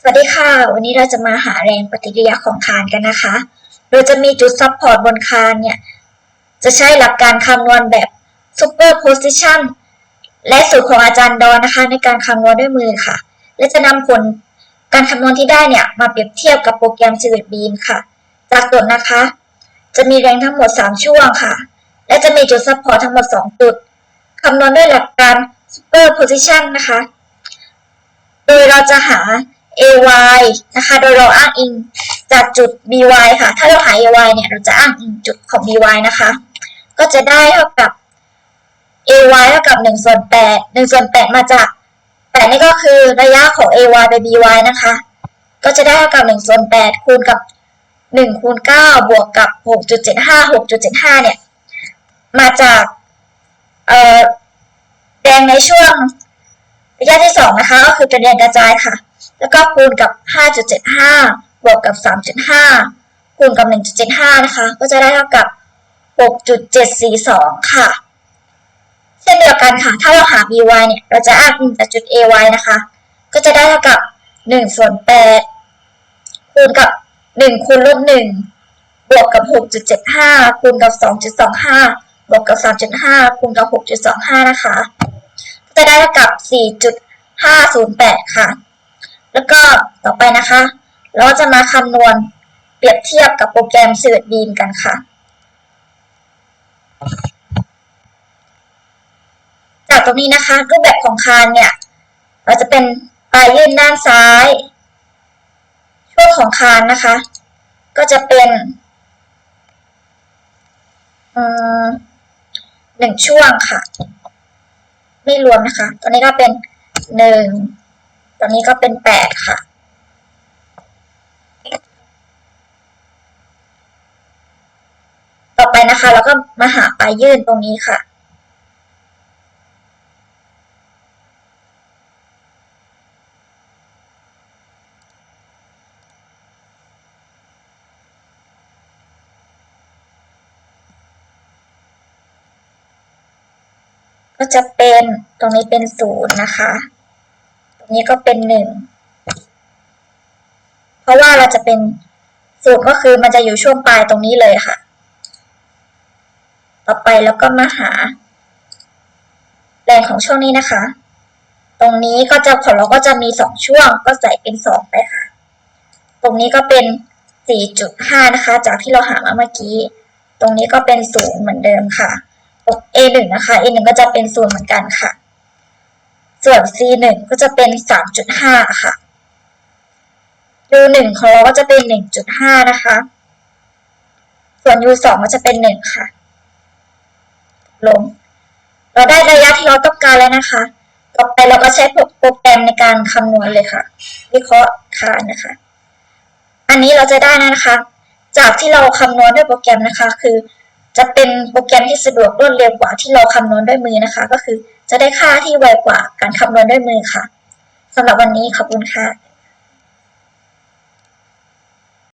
สวัสดีค่ะ วันนี้เราจะมาหาแรงปฏิกิริยาของคานกันนะคะ โดยจะมีจุดซับพอร์ตบนคานเนี่ย จะใช้หลักการคำนวณแบบ superposition และสูตรของอาจารย์ดอนนะคะ ในการคำนวณด้วยมือค่ะ และจะนำผลการคำนวณที่ได้เนี่ย มาเปรียบเทียบกับโปรแกรม Civil Beam ค่ะ จากกฎนะคะ จะมีแรงทั้งหมด 3 ช่วงค่ะ และจะมีจุดซับพอร์ตทั้งหมด 2 จุดคำนวณด้วยหลักการ superposition นะคะ โดยเราจะหา ay นะคะ โดยเราอ้างอิงจากจุด by ค่ะ ถ้าเราหา ay เนี่ย เราจะอ้างอิงจุดของ by นะคะ ก็จะได้เท่ากับ ay เท่ากับ1ส่วน8 1ส่วน8มาจาก 8 นี่ก็คือระยะของ ay ไป by นะคะ ก็จะได้เท่ากับ1ส่วน8คูณกับ1คูณ9บวกกับ 6.75 6.75 เนี่ย มาจากเอ่อแรงในช่วงระยะที่สองนะคะ ก็คือเป็นแรงกระจายค่ะ แล้วก็คูณกับ 5.75 บวกกับ 3.5 คูณกับ 1.75 นะคะ ก็จะได้เท่ากับ 6.742 ค่ะ เช่นเดียวกันค่ะ ถ้าเราหา by เนี่ย เราจะอ้างอิงจากจุด ay นะคะ ก็จะได้เท่ากับ 1 ส่วน 8 คูณกับ 1 คูณลบ 1 บวกกับ 6.75 คูณกับ 2.25 บวกกับ 3.5 คูณกับ 6.25 นะคะ จะได้เท่ากับ 4.508 ค่ะ แล้วก็ต่อไปนะคะ เราจะมาคำนวณเปรียบเทียบกับโปรแกรม s i l v e r Beam กันค่ะ จากตรงนี้นะคะ รูปแบบของคานเนี่ยเราจะเป็นปลายยื่นด้านซ้าย ช่วงของคานนะคะ ก็จะเป็นหนึ่งช่วงค่ะ ไม่รวมนะคะตัวนี้ก็เป็นหนึ่ง ตัวนี้ก็เป็นแปดค่ะ ต่อไปนะคะเราก็มาหาปลายยื่นตรงนี้ค่ะก็จะเป็นตรงนี้เป็นศูนย์นะคะ นี้ก็เป็นหนึ่งเพราะว่าเราจะเป็นศูนย์ก็คือมันจะอยู่ช่วงปลายตรงนี้เลยค่ะ ต่อไปแล้วก็มาหาแรงของช่วงนี้นะคะ ตรงนี้ก็จะของเราก็จะมีสองช่วงก็ใส่เป็นสองไปค่ะ ตรงนี้ก็เป็นสี่จุดห้านะคะ จากที่เราหามาเมื่อกี้ ตรงนี้ก็เป็นศูนย์เหมือนเดิมค่ะ A1 นะคะ A1 ก็จะเป็นศูนย์เหมือนกันค่ะ ส่วน C1 ก็จะเป็น 3.5 ค่ะ U1 ของเราก็จะเป็น 1.5 นะคะ ส่วน U2 ก็จะเป็น 1 ค่ะ ลง เราได้ระยะที่เราต้องการแล้วนะคะ ต่อไปเราก็ใช้โปรแกรมในการคำนวณเลยค่ะ วิเคราะห์คานนะคะ อันนี้เราจะได้นะคะ จากที่เราคำนวณด้วยโปรแกรมนะคะ คือ จะเป็นโปรแกรมที่สะดวกรวดเร็วกว่าที่เราคำนวณด้วยมือนะคะ ก็คือจะได้ค่าที่ไวกว่าการคำนวณด้วยมือค่ะสำหรับวันนี้ขอบคุณค่ะ